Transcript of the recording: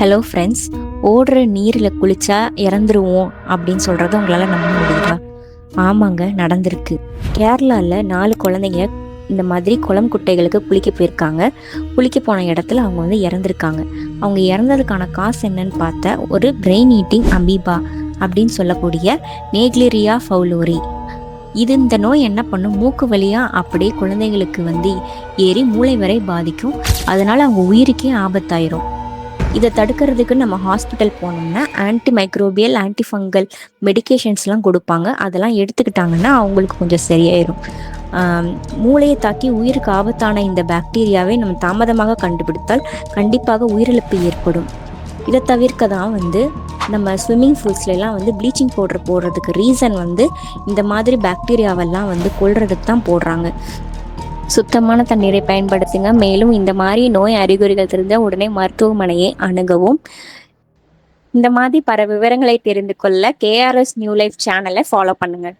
Hello friends ஓடுற நீரில் குளிச்சா இறந்துருவோம் அப்படின்னு சொல்கிறத உங்களால் நம்ப முடியுதா? ஆமாங்க நடந்திருக்கு. கேரளாவில் நாலு குழந்தைங்க இந்த மாதிரி குளம் குட்டைகளுக்கு குளிக்க போயிருக்காங்க. குளிக்க போன இடத்துல அவங்க வந்து இறந்துருக்காங்க. அவங்க இறந்ததுக்கான காசு என்னன்னு பார்த்தா ஒரு பிரெயின் ஈட்டிங் அமீபா அப்படின்னு சொல்லக்கூடிய நேக்லிரியா ஃபவுலோரி இது இந்த நோய் என்ன பண்ணும்? மூக்கு வழியாக அப்படியே குழந்தைங்களுக்கு வந்து ஏறி மூளை வரை பாதிக்கும். அதனால் அவங்க உயிருக்கே ஆபத்தாயிரும். இதை தடுக்கிறதுக்கு நம்ம ஹாஸ்பிட்டல் போனோம்னா ஆன்டி மைக்ரோபியல் ஆன்டி ஃபங்கல் கொடுப்பாங்க. அதெல்லாம் எடுத்துக்கிட்டாங்கன்னா அவங்களுக்கு கொஞ்சம் சரியாயிரும். மூளையை தாக்கி உயிருக்கு ஆபத்தான இந்த பாக்டீரியாவை நம்ம தாமதமாக கண்டுபிடித்தால் கண்டிப்பாக உயிரிழப்பு ஏற்படும். இதை தவிர்க்க தான் வந்து நம்ம ஸ்விம்மிங் பூல்ஸ்லாம் வந்து ப்ளீச்சிங் பவுடர் போடுறதுக்கு ரீசன் வந்து இந்த மாதிரி பாக்டீரியாவெல்லாம் வந்து கொள்றதுக்கு தான் போடுறாங்க. சுத்தமான தண்ணீரை பயன்படுத்துங்க. மேலும் இந்த மாதிரி நோய் அறிகுறிகள் தெரிந்த உடனே மருத்துவமனையை அணுகவும். இந்த மாதிரி பல விவரங்களை தெரிந்து கொள்ள கேஆர்எஸ் நியூ லைஃப் சேனலை ஃபாலோ பண்ணுங்கள்